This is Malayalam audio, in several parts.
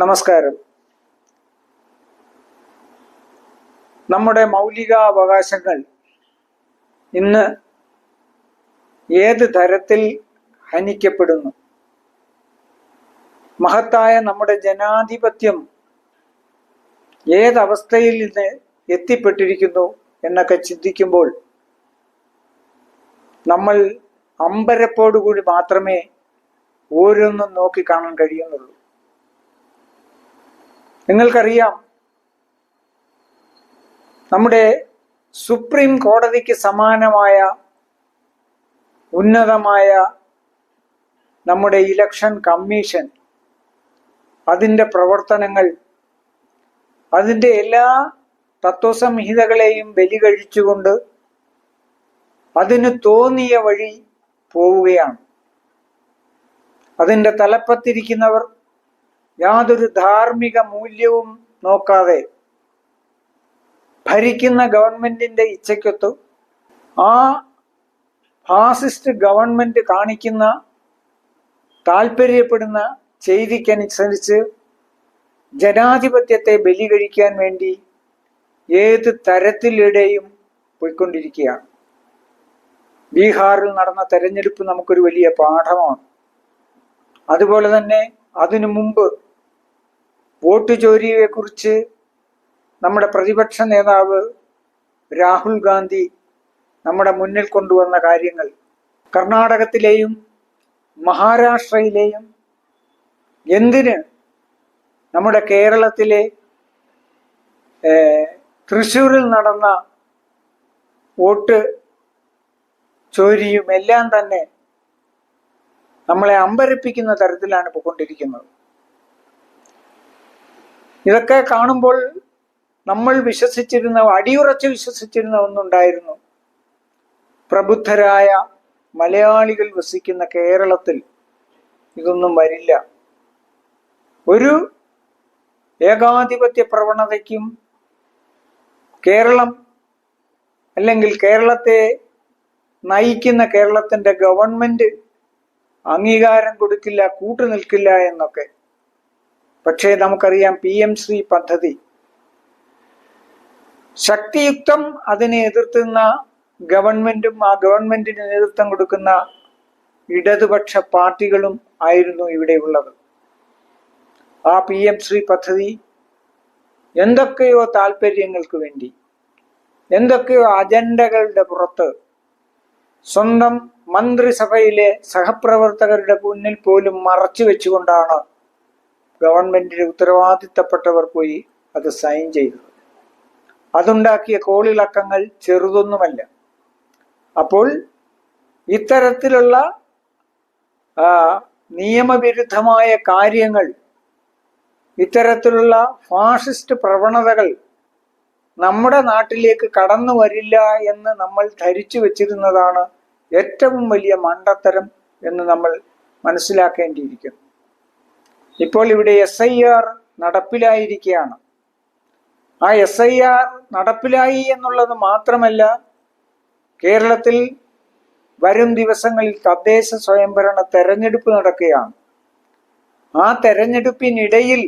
നമസ്കാരം. നമ്മുടെ മൗലികാവകാശങ്ങൾ ഇന്ന് ഏത് തരത്തിൽ ഹനിക്കപ്പെടുന്നു? മഹത്തായ നമ്മുടെ ജനാധിപത്യം ഏതവസ്ഥയിൽ ഇന്ന് എത്തിപ്പെട്ടിരിക്കുന്നു എന്നൊക്കെ ചിന്തിക്കുമ്പോൾ നമ്മൾ അമ്പരപ്പോടുകൂടി മാത്രമേ ഓരോന്നും നോക്കി കാണാൻ കഴിയുന്നുള്ളൂ. നിങ്ങൾക്കറിയാം നമ്മുടെ സുപ്രീം കോടതിക്ക് സമാനമായ ഉന്നതമായ നമ്മുടെ ഇലക്ഷൻ കമ്മീഷൻ അതിന്റെ പ്രവർത്തനങ്ങൾ അതിന്റെ എല്ലാ തത്വസംഹിതകളെയും ബലി കഴിച്ചുകൊണ്ട് അതിന് തോന്നിയ വഴി പോവുകയാണ്. അതിന്റെ തലപ്പത്തിരിക്കുന്നവർ യാതൊരു ധാർമ്മിക മൂല്യവും നോക്കാതെ ഭരിക്കുന്ന ഗവൺമെന്റിന്റെ ഇച്ഛയ്ക്കൊത്തു ആ ഫാസിസ്റ്റ് ഗവൺമെന്റ് കാണിക്കുന്ന താല്പര്യപ്പെടുന്ന ചെയ്തിക്കനുസരിച്ച് ജനാധിപത്യത്തെ ബലി കഴിക്കാൻ വേണ്ടി ഏത് തരത്തിലിടെയും പോയിക്കൊണ്ടിരിക്കുകയാണ്. ബീഹാറിൽ നടന്ന തെരഞ്ഞെടുപ്പ് നമുക്കൊരു വലിയ പാഠമാണ്. അതുപോലെ തന്നെ അതിനു മുമ്പ് വോട്ട് ചോരിയെ കുറിച്ച് നമ്മുടെ പ്രതിപക്ഷ നേതാവ് രാഹുൽ ഗാന്ധി നമ്മുടെ മുന്നിൽ കൊണ്ടുവന്ന കാര്യങ്ങൾ കർണാടകത്തിലെയും മഹാരാഷ്ട്രയിലെയും എന്തിന് നമ്മുടെ കേരളത്തിലെ തൃശ്ശൂരിൽ നടന്ന വോട്ട് ചോരിയും എല്ലാം തന്നെ നമ്മളെ അമ്പരപ്പിക്കുന്ന തരത്തിലാണ് പോയിക്കൊണ്ടിരിക്കുന്നത്. ഇതൊക്കെ കാണുമ്പോൾ നമ്മൾ വിശ്വസിച്ചിരുന്ന അടിയുറച്ച് വിശ്വസിച്ചിരുന്ന ഒന്നുണ്ടായിരുന്നു. പ്രബുദ്ധരായ മലയാളികൾ വസിക്കുന്ന കേരളത്തിൽ ഇതൊന്നും വരില്ല. ഒരു ഏകാധിപത്യ പ്രവണതയ്ക്കും കേരളം അല്ലെങ്കിൽ കേരളത്തെ നയിക്കുന്ന കേരളത്തിന്റെ ഗവൺമെന്റ് അംഗീകാരം കൊടുക്കില്ല കൂട്ടു നിൽക്കില്ല എന്നൊക്കെ. പക്ഷേ നമുക്കറിയാം പി എം ശ്രീ പദ്ധതി ശക്തിയുക്തം അതിനെ എതിർത്തുന്ന ഗവൺമെന്റും ആ ഗവൺമെന്റിന് നേതൃത്വം കൊടുക്കുന്ന ഇടതുപക്ഷ പാർട്ടികളും ആയിരുന്നു ഇവിടെ ഉള്ളത്. ആ പി എം ശ്രീ പദ്ധതി എന്തൊക്കെയോ താല്പര്യങ്ങൾക്ക് വേണ്ടി എന്തൊക്കെയോ അജണ്ടകളുടെ പുറത്ത് സ്വന്തം മന്ത്രിസഭയിലെ സഹപ്രവർത്തകരുടെ മുന്നിൽ പോലും മറച്ചു വെച്ചുകൊണ്ടാണ് ഗവൺമെന്റിന്റെ ഉത്തരവാദിത്തപ്പെട്ടവർ പോയി അത് സൈൻ ചെയ്തത്. അതുണ്ടാക്കിയ കോളിളക്കങ്ങൾ ചെറുതൊന്നുമല്ല. അപ്പോൾ ഇത്തരത്തിലുള്ള നിയമവിരുദ്ധമായ കാര്യങ്ങൾ ഇത്തരത്തിലുള്ള ഫാഷിസ്റ്റ് പ്രവണതകൾ നമ്മുടെ നാട്ടിലേക്ക് കടന്നു വരില്ല എന്ന് നമ്മൾ ധരിച്ചു വെച്ചിരുന്നതാണ് ഏറ്റവും വലിയ മണ്ടത്തരം എന്ന് നമ്മൾ മനസ്സിലാക്കേണ്ടിയിരിക്കുന്നു. ഇപ്പോൾ ഇവിടെ എസ് ഐ ആർ നടപ്പിലായിരിക്കുകയാണ്. ആ എസ് ഐ ആർ നടപ്പിലായി എന്നുള്ളത് മാത്രമല്ല കേരളത്തിൽ വരും ദിവസങ്ങളിൽ തദ്ദേശ സ്വയംഭരണ തെരഞ്ഞെടുപ്പ് നടക്കുകയാണ്. ആ തെരഞ്ഞെടുപ്പിനിടയിൽ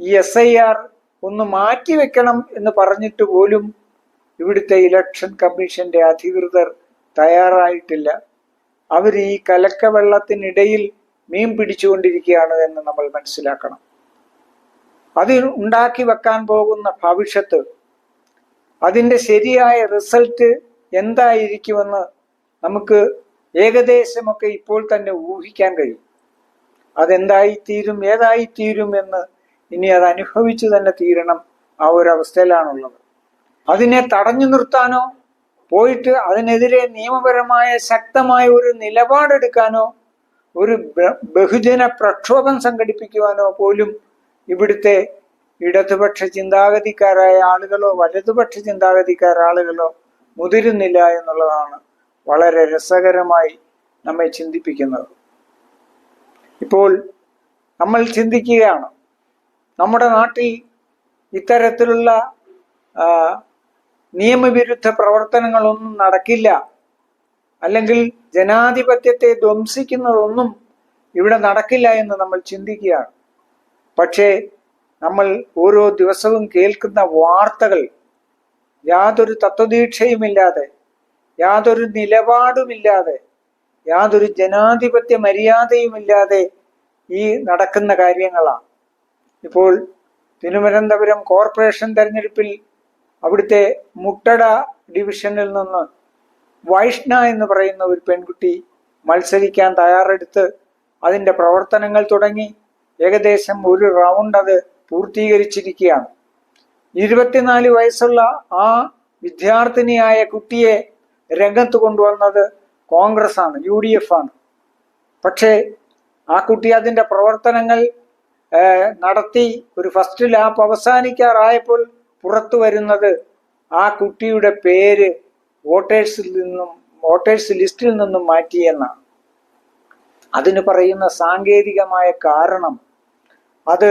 ഈ എസ് ഐ ആർ ഒന്ന് മാറ്റി വെക്കണം എന്ന് പറഞ്ഞിട്ട് പോലും ഇവിടുത്തെ ഇലക്ഷൻ കമ്മീഷന്റെ അധികൃതർ തയ്യാറായിട്ടില്ല. അവർ ഈ കലക്കവെള്ളത്തിനിടയിൽ മീൻ പിടിച്ചുകൊണ്ടിരിക്കുകയാണ് എന്ന് നമ്മൾ മനസ്സിലാക്കണം. അത് ഉണ്ടാക്കി വെക്കാൻ പോകുന്ന ഭവിഷ്യത്ത് അതിന്റെ ശരിയായ റിസൾട്ട് എന്തായിരിക്കുമെന്ന് നമുക്ക് ഏകദേശമൊക്കെ ഇപ്പോൾ തന്നെ ഊഹിക്കാൻ കഴിയും. അതെന്തായിത്തീരും ഏതായിത്തീരും എന്ന് ഇനി അത് അനുഭവിച്ചു തന്നെ തീരണം ആ ഒരു അവസ്ഥയിലാണുള്ളത്. അതിനെ തടഞ്ഞു നിർത്താനോ പോയിട്ട് അതിനെതിരെ നിയമപരമായ ശക്തമായ ഒരു നിലപാടെടുക്കാനോ ഒരു ബഹുജന പ്രക്ഷോഭം സംഘടിപ്പിക്കുവാനോ പോലും ഇവിടുത്തെ ഇടതുപക്ഷ ചിന്താഗതിക്കാരായ ആളുകളോ വലതുപക്ഷ ചിന്താഗതിക്കാരായ ആളുകളോ മുതിരുന്നില്ല എന്നുള്ളതാണ് വളരെ രസകരമായി നമ്മെ ചിന്തിപ്പിക്കുന്നത്. ഇപ്പോൾ നമ്മൾ ചിന്തിക്കുകയാണ് നമ്മുടെ നാട്ടിൽ ഇത്തരത്തിലുള്ള നിയമവിരുദ്ധ പ്രവർത്തനങ്ങളൊന്നും നടക്കില്ല. അല്ലെങ്കിൽ ജനാധിപത്യത്തെ ധ്വംസിക്കുന്നതൊന്നും ഇവിടെ നടക്കില്ല എന്ന് നമ്മൾ ചിന്തിക്കുകയാണ്. പക്ഷേ നമ്മൾ ഓരോ ദിവസവും കേൾക്കുന്ന വാർത്തകൾ യാതൊരു തത്വദീക്ഷയുമില്ലാതെ യാതൊരു നിലപാടുമില്ലാതെ യാതൊരു ജനാധിപത്യ മര്യാദയുമില്ലാതെ ഈ നടക്കുന്ന കാര്യങ്ങളാണ്. ഇപ്പോൾ തിരുവനന്തപുരം കോർപ്പറേഷൻ തെരഞ്ഞെടുപ്പിൽ അവിടുത്തെ മുട്ടട ഡിവിഷനിൽ നിന്ന് വൈഷ്ണ എന്ന് പറയുന്ന ഒരു പെൺകുട്ടി മത്സരിക്കാൻ തയ്യാറെടുത്ത് അതിന്റെ പ്രവർത്തനങ്ങൾ തുടങ്ങി. ഏകദേശം ഒരു റൗണ്ട് അത് പൂർത്തീകരിച്ചിരിക്കുകയാണ്. ഇരുപത്തിനാല് വയസ്സുള്ള ആ വിദ്യാർത്ഥിനിയായ കുട്ടിയെ രംഗത്ത് കൊണ്ടുവന്നത് കോൺഗ്രസ് ആണ് യു ഡി എഫ് ആണ്. പക്ഷേ ആ കുട്ടി അതിന്റെ പ്രവർത്തനങ്ങൾ നടത്തി ഒരു ഫസ്റ്റ് ലാപ്പ് അവസാനിക്കാറായപ്പോൾ പുറത്തു വരുന്നത് ആ കുട്ടിയുടെ പേര് വോട്ടേഴ്സിൽ നിന്നും വോട്ടേഴ്സ് ലിസ്റ്റിൽ നിന്നും മാറ്റിയെന്നാണ് അതിന് പറയുന്ന സാങ്കേതികമായ കാരണം അത്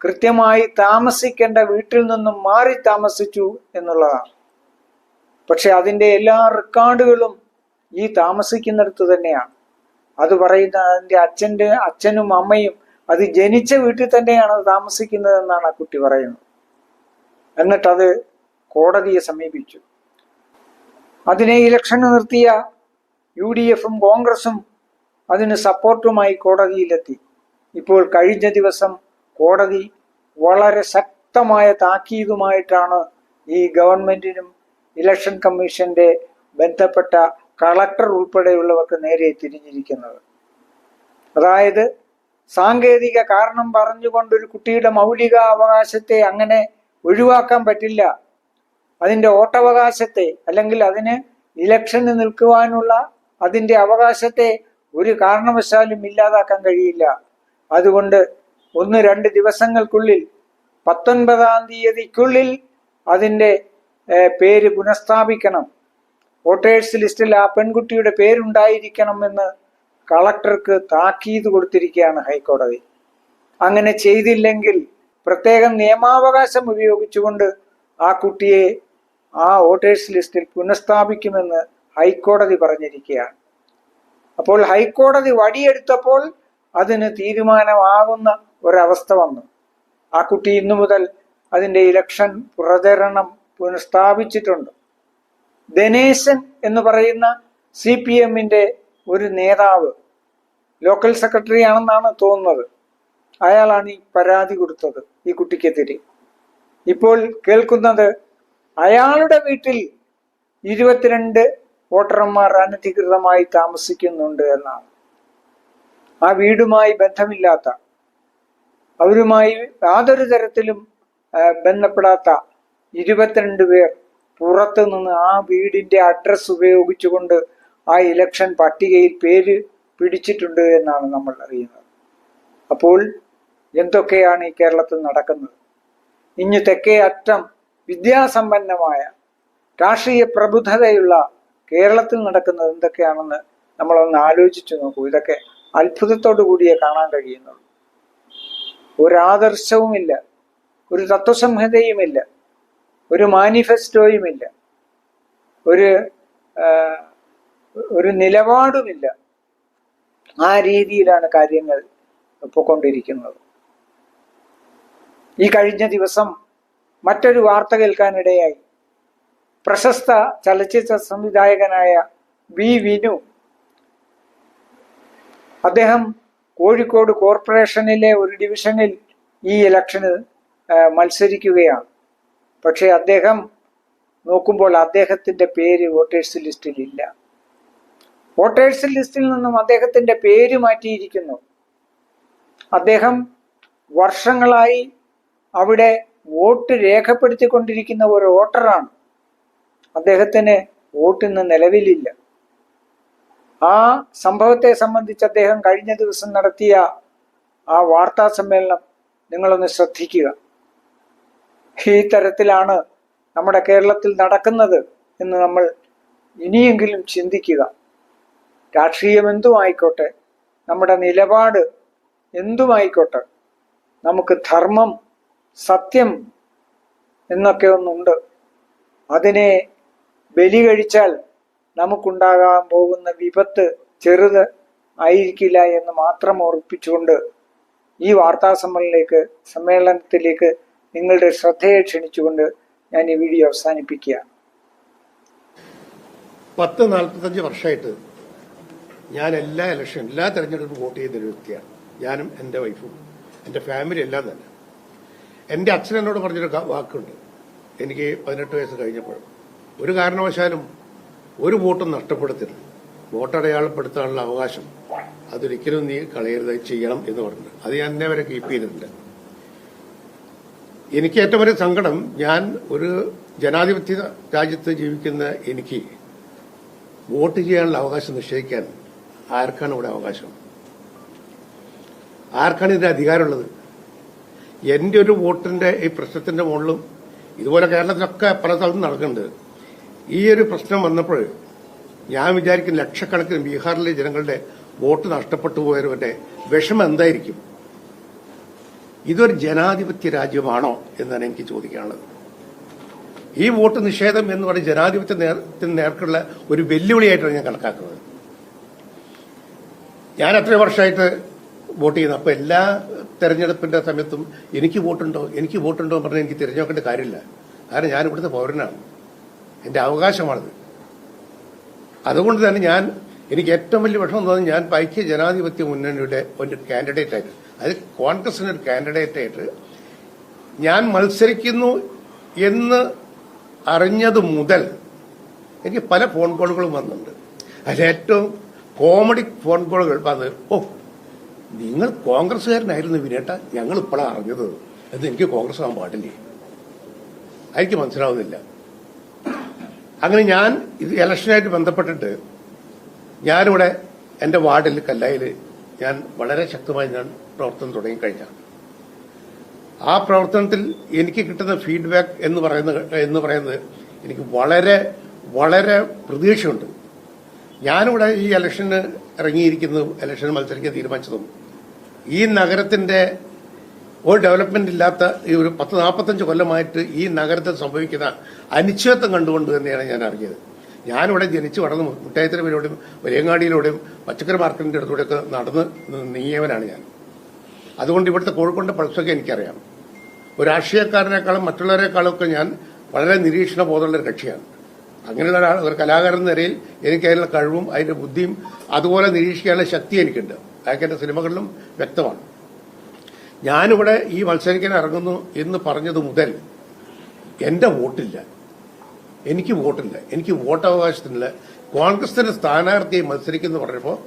കൃത്യമായി താമസിക്കേണ്ട വീട്ടിൽ നിന്നും മാറി താമസിച്ചു എന്നുള്ളതാണ്. പക്ഷെ അതിന്റെ എല്ലാ റെക്കോർഡുകളും ഈ താമസിക്കുന്നിടത്ത് തന്നെയാണ്. അത് പറയുന്ന അതിന്റെ അച്ഛന്റെ അച്ഛനും അമ്മയും അത് ജനിച്ച വീട്ടിൽ തന്നെയാണ് താമസിക്കുന്നതെന്നാണ് ആ കുട്ടി പറയുന്നത്. എന്നിട്ടത് കോടതിയെ സമീപിച്ചു. അതിനെ ഇലക്ഷന് നിർത്തിയ യു ഡി എഫും കോൺഗ്രസും അതിന് സപ്പോർട്ടുമായി കോടതിയിലെത്തി. ഇപ്പോൾ കഴിഞ്ഞ ദിവസം കോടതി വളരെ ശക്തമായ താക്കീതുമായിട്ടാണ് ഈ ഗവൺമെന്റിനും ഇലക്ഷൻ കമ്മീഷന്റെ ബന്ധപ്പെട്ട കളക്ടർ ഉൾപ്പെടെയുള്ളവർക്ക് നേരെ തിരിഞ്ഞിരിക്കുന്നത്. അതായത് സാങ്കേതിക കാരണം പറഞ്ഞുകൊണ്ട് ഒരു കുട്ടിയുടെ മൗലിക അവകാശത്തെ അങ്ങനെ ഒഴിവാക്കാൻ പറ്റില്ല. അതിന്റെ ഓട്ടവകാശത്തെ അല്ലെങ്കിൽ അതിന് ഇലക്ഷന് നിൽക്കുവാനുള്ള അതിന്റെ അവകാശത്തെ ഒരു കാരണവശാലും ഇല്ലാതാക്കാൻ കഴിയില്ല. അതുകൊണ്ട് ഒന്ന് രണ്ട് ദിവസങ്ങൾക്കുള്ളിൽ പത്തൊൻപതാം തീയതിക്കുള്ളിൽ അതിന്റെ പേര് പുനഃസ്ഥാപിക്കണം. വോട്ടേഴ്സ് ലിസ്റ്റിൽ ആ പെൺകുട്ടിയുടെ പേരുണ്ടായിരിക്കണം എന്ന് കളക്ടർക്ക് താക്കീത് കൊടുത്തിരിക്കുകയാണ് ഹൈക്കോടതി. അങ്ങനെ ചെയ്തില്ലെങ്കിൽ പ്രത്യേകം നിയമാവകാശം ഉപയോഗിച്ചുകൊണ്ട് ആ കുട്ടിയെ ആ വോട്ടേഴ്സ് ലിസ്റ്റിൽ പുനഃസ്ഥാപിക്കുമെന്ന് ഹൈക്കോടതി പറഞ്ഞിരിക്കുകയാണ്. അപ്പോൾ ഹൈക്കോടതി വടിയെടുത്തപ്പോൾ അതിന് തീരുമാനമാകുന്ന ഒരവസ്ഥ വന്നു. ആ കുട്ടി ഇന്നു മുതൽ അതിന്റെ ഇലക്ഷൻ പ്രചരണം പുനഃസ്ഥാപിച്ചിട്ടുണ്ട്. ദിനേശൻ എന്ന് പറയുന്ന സി പി എമ്മിന്റെ ഒരു നേതാവ് ലോക്കൽ സെക്രട്ടറി ആണെന്നാണ് തോന്നുന്നത്. അയാളാണ് ഈ പരാതി കൊടുത്തത് ഈ കുട്ടിക്കെതിരെ. ഇപ്പോൾ കേൾക്കുന്നത് അയാളുടെ വീട്ടിൽ ഇരുപത്തിരണ്ട് വോട്ടർമാർ അനധികൃതമായി താമസിക്കുന്നുണ്ട് എന്നാണ്. ആ വീടുമായി ബന്ധമില്ലാത്ത അവരുമായി യാതൊരു തരത്തിലും ബന്ധപ്പെടാത്ത ഇരുപത്തിരണ്ട് പേർ പുറത്തു നിന്ന് ആ വീടിന്റെ അഡ്രസ് ഉപയോഗിച്ചുകൊണ്ട് ആ ഇലക്ഷൻ പട്ടികയിൽ പേര് പിടിച്ചിട്ടുണ്ട് എന്നാണ് നമ്മൾ അറിയുന്നത്. അപ്പോൾ എന്തൊക്കെയാണ് ഈ കേരളത്തിൽ നടക്കുന്നത്? ഇഞ്ഞു തെക്കേ അറ്റം വിദ്യാസമ്പന്നമായ രാഷ്ട്രീയ പ്രബുദ്ധതയുള്ള കേരളത്തിൽ നടക്കുന്നത് എന്തൊക്കെയാണെന്ന് നമ്മളൊന്ന് ആലോചിച്ചു നോക്കൂ. ഇതൊക്കെ അത്ഭുതത്തോടു കൂടിയേ കാണാൻ കഴിയുന്നുള്ളൂ. ഒരാദർശവുമില്ല ഒരു തത്വസംഹിതയുമില്ല ഒരു മാനിഫെസ്റ്റോയുമില്ല. ഒരു ഒരു നിലപാടുമില്ല. ആ രീതിയിലാണ് കാര്യങ്ങൾ പൊക്കൊണ്ടിരിക്കുന്നത്. ഈ കഴിഞ്ഞ ദിവസം മറ്റൊരു വാർത്ത കേൾക്കാനിടയായി. പ്രശസ്ത ചലച്ചിത്ര സംവിധായകനായ വി വിനു അദ്ദേഹം കോഴിക്കോട് കോർപ്പറേഷനിലെ ഒരു ഡിവിഷനിൽ ഈ ഇലക്ഷന് മത്സരിക്കുകയാണ്. പക്ഷേ അദ്ദേഹം നോക്കുമ്പോൾ അദ്ദേഹത്തിന്റെ പേര് വോട്ടേഴ്സ് ലിസ്റ്റിൽ ഇല്ല വോട്ടേഴ്സ് ലിസ്റ്റിൽ നിന്നും അദ്ദേഹത്തിന്റെ പേര് മാറ്റിയിരിക്കുന്നു. അദ്ദേഹം വർഷങ്ങളായി അവിടെ വോട്ട് രേഖപ്പെടുത്തിക്കൊണ്ടിരിക്കുന്ന ഒരു വോട്ടറാണ്. അദ്ദേഹത്തിന് വോട്ടിന്ന് നിലവിലില്ല. ആ സംഭവത്തെ സംബന്ധിച്ച് അദ്ദേഹം കഴിഞ്ഞ ദിവസം നടത്തിയ ആ വാർത്താ സമ്മേളനം നിങ്ങളൊന്ന് ശ്രദ്ധിക്കുക. ഈ തരത്തിലാണ് നമ്മുടെ കേരളത്തിൽ നടക്കുന്നത് എന്ന് നമ്മൾ ഇനിയെങ്കിലും ചിന്തിക്കുക. രാഷ്ട്രീയം എന്തുമായിക്കോട്ടെ നമ്മുടെ നിലപാട് എന്തുമായിക്കോട്ടെ നമുക്ക് ധർമ്മം സത്യം എന്നൊക്കെ ഒന്നുണ്ട്. അതിനെ ബലി കഴിച്ചാൽ നമുക്കുണ്ടാകാൻ പോകുന്ന വിപത്ത് ചെറുത് ആയിരിക്കില്ല എന്ന് മാത്രം ഓർപ്പിച്ചുകൊണ്ട് ഈ വാർത്താ സമ്മേളനത്തിലേക്ക് സമ്മേളനത്തിലേക്ക് നിങ്ങളുടെ ശ്രദ്ധയെ ക്ഷണിച്ചുകൊണ്ട് ഞാൻ ഈ വീഡിയോ അവസാനിപ്പിക്കുകയാണ്. പത്ത് നാൽപ്പത്തഞ്ച് വർഷമായിട്ട് ഞാൻ എല്ലാ ഇലക്ഷൻ എല്ലാ തെരഞ്ഞെടുപ്പും വോട്ട് ചെയ്തൊരു വ്യക്തിയാണ്. ഞാനും എന്റെ വൈഫും എന്റെ ഫാമിലി എല്ലാം തന്നെ. എന്റെ അച്ഛൻ എന്നോട് പറഞ്ഞൊരു വാക്കുണ്ട്. എനിക്ക് പതിനെട്ട് വയസ്സ് കഴിഞ്ഞപ്പോൾ ഒരു കാരണവശാലും ഒരു വോട്ടും നഷ്ടപ്പെടുത്തരുത് വോട്ടടയാളപ്പെടുത്താനുള്ള അവകാശം അതൊരിക്കലും നീ കളയരുത് ചെയ്യണം എന്ന് പറഞ്ഞു അത് ഞാൻ എന്നെ വരെ കീപ്പ് ചെയ്തിട്ടുണ്ട് എനിക്ക് ഏറ്റവും വലിയ സങ്കടം ഞാൻ ഒരു ജനാധിപത്യ രാജ്യത്ത് ജീവിക്കുന്ന എനിക്ക് വോട്ട് ചെയ്യാനുള്ള അവകാശം നിഷേധിക്കാൻ ആർക്കാണ് ഇവിടെ അവകാശം? ആർക്കാണ് ഇതിന്റെ അധികാരമുള്ളത്? എന്റെ ഒരു വോട്ടിന്റെ ഈ പ്രശ്നത്തിന്റെ മുകളിലും ഇതുപോലെ കേരളത്തിലൊക്കെ പല സ്ഥലത്തും നടക്കുന്നുണ്ട്. ഈ ഒരു പ്രശ്നം വന്നപ്പോൾ ഞാൻ വിചാരിക്കും ലക്ഷക്കണക്കിന് ബീഹാറിലെ ജനങ്ങളുടെ വോട്ട് നഷ്ടപ്പെട്ടു പോയവരുടെ വിഷമം എന്തായിരിക്കും? ഇതൊരു ജനാധിപത്യ രാജ്യമാണോ എന്നാണ് എനിക്ക് ചോദിക്കാനുള്ളത്. ഈ വോട്ട് നിഷേധം എന്ന് പറയുന്ന ജനാധിപത്യത്തിന് നേർക്കുള്ള ഒരു വെല്ലുവിളിയായിട്ടാണ് ഞാൻ കണക്കാക്കുന്നത്. ഞാൻ അത്ര വർഷമായിട്ട് വോട്ട് ചെയ്യുന്നു. അപ്പൊ എല്ലാ തെരഞ്ഞെടുപ്പിന്റെ സമയത്തും എനിക്ക് വോട്ടുണ്ടോ എനിക്ക് വോട്ടുണ്ടോ എന്ന് പറഞ്ഞാൽ എനിക്ക് തിരഞ്ഞെടുക്കേണ്ട കാര്യമില്ല. കാരണം ഞാൻ ഇവിടുത്തെ പൗരനാണ്. എന്റെ അവകാശമാണത്. അതുകൊണ്ട് തന്നെ ഞാൻ എനിക്ക് ഏറ്റവും വലിയ വിഷമം തോന്നുന്നത് ഞാൻ ഐക്യ ജനാധിപത്യ മുന്നണിയുടെ ഒരു കാൻഡിഡേറ്റ് ആയിട്ട് അത് കോൺഗ്രസിന് ഒരു കാൻഡിഡേറ്റ് ആയിട്ട് ഞാൻ മത്സരിക്കുന്നു എന്ന് അറിഞ്ഞത് മുതൽ എനിക്ക് പല ഫോൺ കോളുകളും വന്നിട്ടുണ്ട്. അതിൽ ഏറ്റവും കോമഡി ഫോൺ കോളുകൾ വന്ന് ഓ നിങ്ങൾ കോൺഗ്രസ്സുകാരനായിരുന്നു വിനേട്ട ഞങ്ങൾ ഇപ്പോഴാണ് അറിഞ്ഞത്. എന്ന് എനിക്ക് കോൺഗ്രസ് ആകാൻ പാടില്ലേ? എനിക്ക് മനസ്സിലാവുന്നില്ല. അങ്ങനെ ഞാൻ ഇത് ഇലക്ഷനായിട്ട് ബന്ധപ്പെട്ടിട്ട് ഞാനിവിടെ എന്റെ വാർഡിൽ കല്ലായിൽ ഞാൻ വളരെ ശക്തമായി ഞാൻ പ്രവർത്തനം തുടങ്ങിക്കഴിഞ്ഞാണ് ആ പ്രവർത്തനത്തിൽ എനിക്ക് കിട്ടുന്ന ഫീഡ്ബാക്ക് എന്ന് പറയുന്ന എന്ന് പറയുന്നത് എനിക്ക് വളരെ വളരെ പ്രതീക്ഷയുണ്ട്. ഞാനിവിടെ ഈ ഇലക്ഷന് ഇറങ്ങിയിരിക്കുന്നതും ഇലക്ഷന് മത്സരിക്കാൻ തീരുമാനിച്ചതും ഈ നഗരത്തിന്റെ ഒരു ഡെവലപ്മെന്റ് ഇല്ലാത്ത ഈ ഒരു പത്ത് നാൽപ്പത്തഞ്ച് കൊല്ലമായിട്ട് ഈ നഗരത്തിൽ സംഭവിക്കുന്ന അനിശ്ചിതത്വം കണ്ടുകൊണ്ട് തന്നെയാണ് ഞാൻ അറിഞ്ഞത്. ഞാനിവിടെ ജനിച്ചു വളർന്ന് മുട്ടായത്തിലൂടെയും വലിയങ്ങാടിയിലൂടെയും പച്ചക്കറി മാർക്കറ്റിന്റെ അടുത്തൂടെയൊക്കെ നടന്ന് നീങ്ങിയവനാണ് ഞാൻ. അതുകൊണ്ട് ഇവിടുത്തെ കോഴിക്കോടിന്റെ പൾസൊക്കെ എനിക്കറിയാം. ഒരു രാഷ്ട്രീയക്കാരനേക്കാളും മറ്റുള്ളവരെക്കാളും ഒക്കെ ഞാൻ വളരെ നിരീക്ഷണ ബോധമുള്ള ഒരു കക്ഷിയാണ്. അങ്ങനെയുള്ള ഒരാൾ ഒരു കലാകാരൻ എന്ന നിലയിൽ എനിക്ക് അതിനുള്ള കഴിവും അതിന്റെ ബുദ്ധിയും അതുപോലെ നിരീക്ഷിക്കാനുള്ള ശക്തി എനിക്കുണ്ട്. അതൊക്കെ എന്റെ സിനിമകളിലും വ്യക്തമാണ്. ഞാനിവിടെ ഈ മത്സരിക്കാൻ ഇറങ്ങുന്നു എന്ന് പറഞ്ഞത് മുതൽ എന്റെ വോട്ടില്ല. എനിക്ക് വോട്ടില്ല. എനിക്ക് വോട്ടവകാശത്തിനില്ല. കോൺഗ്രസിന്റെ സ്ഥാനാർത്ഥിയെ മത്സരിക്കുന്നു പറഞ്ഞപ്പോൾ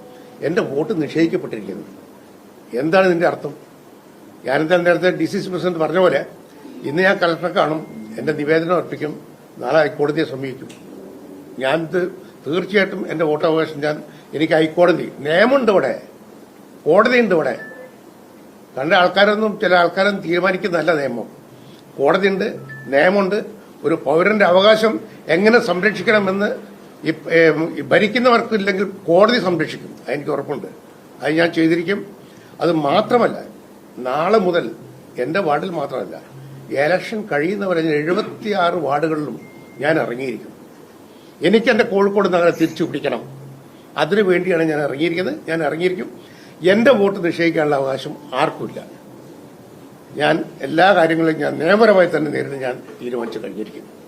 എന്റെ വോട്ട് നിഷേധിക്കപ്പെട്ടിരിക്കുന്നു. എന്താണ് ഇതിന്റെ അർത്ഥം? ഞാനെന്താ നേരത്തെ ഡി സി സി പ്രസിഡന്റ് പറഞ്ഞ പോലെ ഇന്ന് ഞാൻ കളക്ടറെ കാണും എന്റെ നിവേദനം അർപ്പിക്കും നാളെ ഹൈക്കോടതിയെ സമീപിക്കും. ഞാൻ ഇത് തീർച്ചയായിട്ടും എന്റെ വോട്ടവകാശം ഞാൻ എനിക്ക് ഹൈക്കോടതി നിയമമുണ്ട് ഇവിടെ. കോടതിയുണ്ട് ഇവിടെ. കണ്ട ആൾക്കാരൊന്നും ചില ആൾക്കാരൊന്നും തീരുമാനിക്കുന്നതല്ല നിയമം. കോടതിയുണ്ട് നിയമമുണ്ട്. ഒരു പൗരന്റെ അവകാശം എങ്ങനെ സംരക്ഷിക്കണമെന്ന് ഭരിക്കുന്നവർക്കില്ലെങ്കിൽ കോടതി സംരക്ഷിക്കും. അതെനിക്ക് ഉറപ്പുണ്ട്. അത് ഞാൻ ചെയ്തിരിക്കും. അത് മാത്രമല്ല നാളെ മുതൽ എന്റെ വാർഡിൽ മാത്രമല്ല ഇലക്ഷൻ കഴിയുന്നവരെ എഴുപത്തിയാറ് വാർഡുകളിലും ഞാൻ ഇറങ്ങിയിരിക്കും എനിക്ക് എന്റെ കോഴിക്കോട് നഗരം തിരിച്ചു പിടിക്കണം. അതിനു വേണ്ടിയാണ് ഞാൻ ഇറങ്ങിയിരിക്കുന്നത്. ഞാൻ ഇറങ്ങിയിരിക്കും. എന്റെ വോട്ട് നിഷേധിക്കാനുള്ള അവകാശം ആർക്കുമില്ല. ഞാൻ എല്ലാ കാര്യങ്ങളും ഞാൻ നിയമപരമായി തന്നെ നേരിടാൻ ഞാൻ തീരുമാനിച്ചു കഴിഞ്ഞിരിക്കുന്നു.